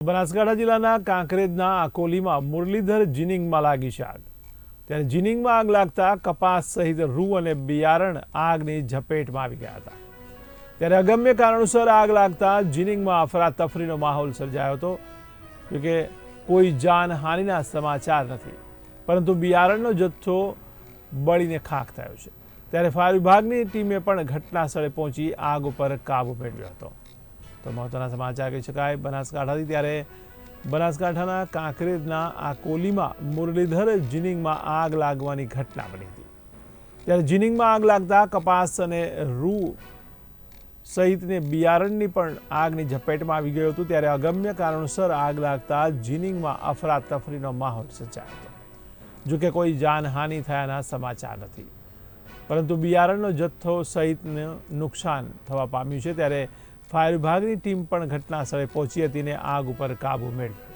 બનાસકાંઠા જિલ્લાના કાંકરેજના આકોલીમાં મુરલીધર જીનિંગમાં લાગી છે આગ ત્યારે જીનિંગમાં આગ લાગતા કપાસ સહિત રૂ અને બિયારણ આગની ઝપેટમાં આવી ગયા હતા. ત્યારે અગમ્ય કારણોસર આગ લાગતા જીનિંગમાં અફરાતફરીનો માહોલ સર્જાયો હતો જોકે કોઈ જાનહાનિના સમાચાર નથી. પરંતુ બિયારણનો જથ્થો બળીને ખાખ થયો છે. ત્યારે ફાયર વિભાગની ટીમે પણ ઘટના સ્થળે પહોંચી આગ ઉપર કાબુ મેળવ્યો હતો. તો મહત્વના સમાચાર કહી શકાય બનાસકાંઠાથી ત્યારે બનાસકાંઠાના કાંકરેજના કોલીમાં મુરલીધર જીનિંગમાં આગ લાગવાની ઘટના બની હતી. ત્યારે જીનિંગમાં આગ લાગતા કપાસ અને રૂ સહિતને બિયારણની પણ આગની ઝપેટમાં આવી ગયું હતું. ત્યારે અગમ્ય કારણોસર આગ લાગતા જીનિંગમાં અફરાતફરીનો માહોલ સર્જાયો હતો. જોકે કોઈ જાનહાનિ થયાના સમાચાર નથી. પરંતુ બિયારણનો જથ્થો સહિતનું નુકસાન થવા પામ્યું છે. ત્યારે ફાયર વિભાગની ટીમ પણ ઘટના સ્થળે પહોંચી હતી ને આગ ઉપર કાબૂ મેળવ્યો.